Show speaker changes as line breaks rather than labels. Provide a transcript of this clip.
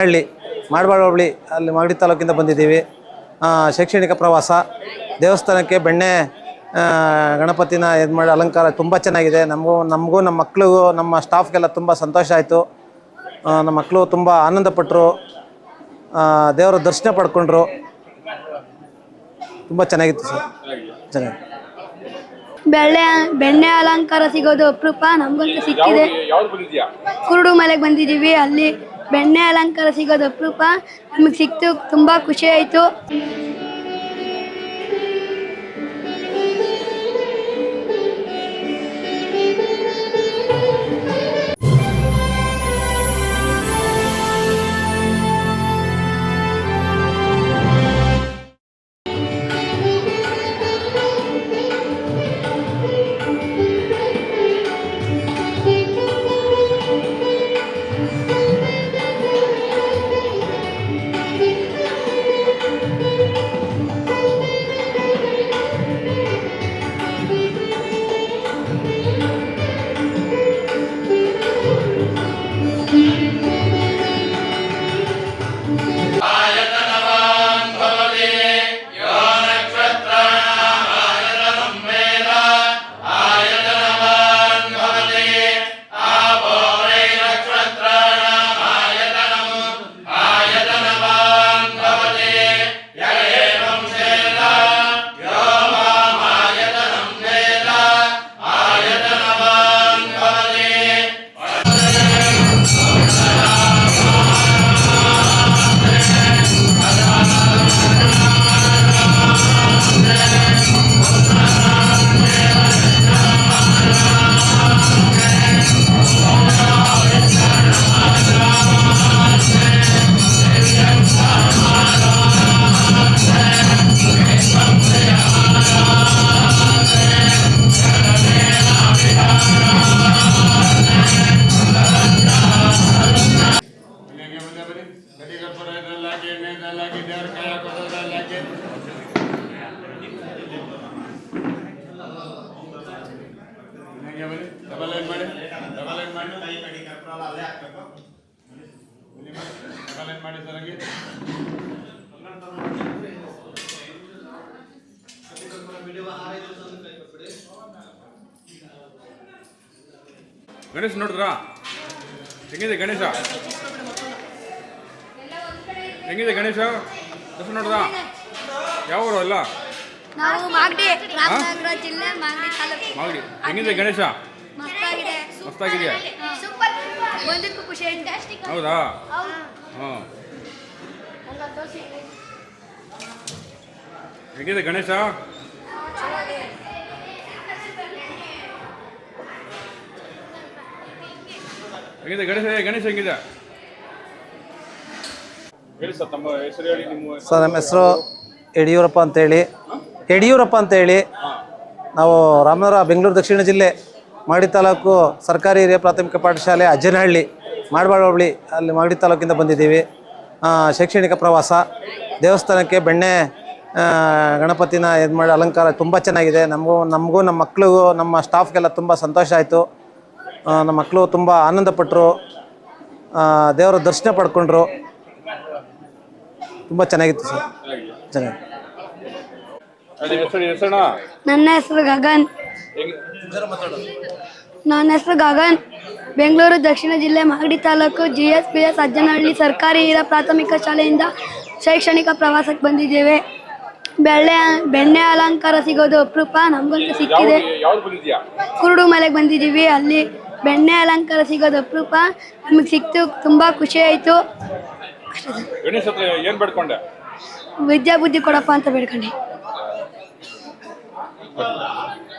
ಹಳ್ಳಿ ಮಾಡಬಾಳ ಹೋಬಳಿ ಅಲ್ಲಿ ಮಾಗಡಿ ತಾಲೂಕಿಂದ ಬಂದಿದ್ದೀವಿ. ಆ, ಶೈಕ್ಷಣಿಕ ಪ್ರವಾಸ ದೇವಸ್ಥಾನಕ್ಕೆ ಬೆಣ್ಣೆ ಗಣಪತಿನ ಇದು ಮಾಡಿ ಅಲಂಕಾರ ತುಂಬ ಚೆನ್ನಾಗಿದೆ. ನಮಗೂ ನಮಗೂ ನಮ್ಮ ಮಕ್ಕಳಿಗೂ ನಮ್ಮ ಸ್ಟಾಫ್ಗೆಲ್ಲ ತುಂಬ ಸಂತೋಷ ಆಯಿತು. ನಮ್ಮ ಮಕ್ಕಳು ತುಂಬ ಆನಂದಪಟ್ಟರು ದೇವರ ದರ್ಶನ ಪಡ್ಕೊಂಡ್ರು. ತುಂಬ ಚೆನ್ನಾಗಿತ್ತು ಸರ್. ಚೆನ್ನಾಗಿ.
ಬೆಳ್ಳೆ ಬೆಣ್ಣೆ ಅಲಂಕಾರ ಸಿಗೋದು ಅಪರೂಪ. ನಮ್ಗಂತೂ ಸಿಕ್ಕಿದೆ. ಕುರುಡು ಮಲೆಗೆ ಬಂದಿದ್ದೀವಿ. ಅಲ್ಲಿ ಬೆಣ್ಣೆ ಅಲಂಕಾರ ಸಿಗೋದು ಅಪರೂಪ. ನಮಗೆ ಸಿಕ್ತು ತುಂಬ ಖುಷಿ ಆಯಿತು.
ಮಾಡಿ. ಡಬಲ್ ಮಾಡಿ ಗಣೇಶ್ ನೋಡಿದ್ರಾ? ಹೆಂಗಿದೆ ಗಣೇಶ? ಹೆಂಗಿದೆ ಗಣೇಶ? ಹೆಸರು ನೋಡಿದ್ರಾ? ಯಾವ ಊರು ಅಲ್ಲ?
ನಾವು ಮಾಗಡಿ ರಾಮನಗರ ಜಿಲ್ಲೆ ಮಾಗಡಿ ತಾಲೂಕು.
ಮಾಗಡಿ. ಹೆಂಗಿದೆ ಗಣೇಶ?
ಮಸ್ತಾಗಿದೆ
ಮಸ್ತಾಗಿದೆಯಾ
ಒಂದಕ್ಕೂ ಖುಷಿ ಆಯ್ತು.
ಹೌದಾ? ಹಾಂ. ಹೆಂಗಿದೆ ಗಣೇಶ? ಹೇಗಿದೆ ಗಣೇಶ? ಗಣೇಶ ಹೆಂಗಿದೆ? ಹೇಳಿ ಸರ್ ತಮ್ಮ ಹೆಸರು ಹೇಳಿ ನಿಮ್ಮ
ಸರ್ ನಮ್ಮ ಹೆಸರು ಯಡಿಯೂರಪ್ಪ ಅಂತೇಳಿ. ಯಡಿಯೂರಪ್ಪ ಅಂತೇಳಿ ನಾವು ರಾಮನಗರ ಬೆಂಗಳೂರು ದಕ್ಷಿಣ ಜಿಲ್ಲೆ ಮಾಗಡಿ ತಾಲೂಕು ಸರ್ಕಾರಿ ಹಿರಿಯ ಪ್ರಾಥಮಿಕ ಪಾಠಶಾಲೆ ಅಜ್ಜನಹಳ್ಳಿ ಮಾಡಬಾಳ ಹೋಬಳಿ ಅಲ್ಲಿ ಮಾಗಡಿ ತಾಲೂಕಿಂದ ಬಂದಿದ್ದೀವಿ. ಶೈಕ್ಷಣಿಕ ಪ್ರವಾಸ, ದೇವಸ್ಥಾನಕ್ಕೆ ಬೆಣ್ಣೆ ಗಣಪತಿನ ಇದು ಮಾಡಿ ಅಲಂಕಾರ ತುಂಬ ಚೆನ್ನಾಗಿದೆ. ನಮಗೂ ನಮಗೂ ನಮ್ಮ ಮಕ್ಕಳಿಗೂ ನಮ್ಮ ಸ್ಟಾಫ್ಗೆಲ್ಲ ತುಂಬ ಸಂತೋಷ ಆಯಿತು. ನಮ್ಮ ಮಕ್ಕಳು ತುಂಬ ಆನಂದಪಟ್ಟರು ದೇವರ ದರ್ಶನ ಪಡ್ಕೊಂಡ್ರು. ತುಂಬ ಚೆನ್ನಾಗಿತ್ತು ಸರ್. ಚೆನ್ನಾಗಿ.
ನನ್ನ ಹೆಸರು ಗಗನ್. ನನ್ನ ಹೆಸರು ಗಗನ್. ಬೆಂಗಳೂರು ದಕ್ಷಿಣ ಜಿಲ್ಲೆ Magadi taluk G S P S Ajjanahalli ಸರ್ಕಾರಿ ಹಿರಿಯ ಪ್ರಾಥಮಿಕ ಶಾಲೆಯಿಂದ ಶೈಕ್ಷಣಿಕ ಪ್ರವಾಸಕ್ಕೆ ಬಂದಿದ್ದೇವೆ. ಬೆಳ್ಳೆ ಬೆಣ್ಣೆ ಅಲಂಕಾರ ಸಿಗೋದು ಅಪರೂಪ ನಮಗಂತೂ ಸಿಕ್ಕಿದೆ. ಕುರುಡು ಮಲೆಗೆ ಬಂದಿದ್ದೀವಿ ಅಲ್ಲಿ ಬೆಣ್ಣೆ ಅಲಂಕಾರ ಸಿಗೋದು ಅಪರೂಪ. ನಮಗೆ ಸಿಕ್ತು ತುಂಬ ಖುಷಿ ಆಯಿತು. ವಿದ್ಯಾ ಬುದ್ಧಿ ಕೊಡಪ್ಪ ಅಂತ ಬೇಡ್ಕೊಂಡೆ. 关了啊。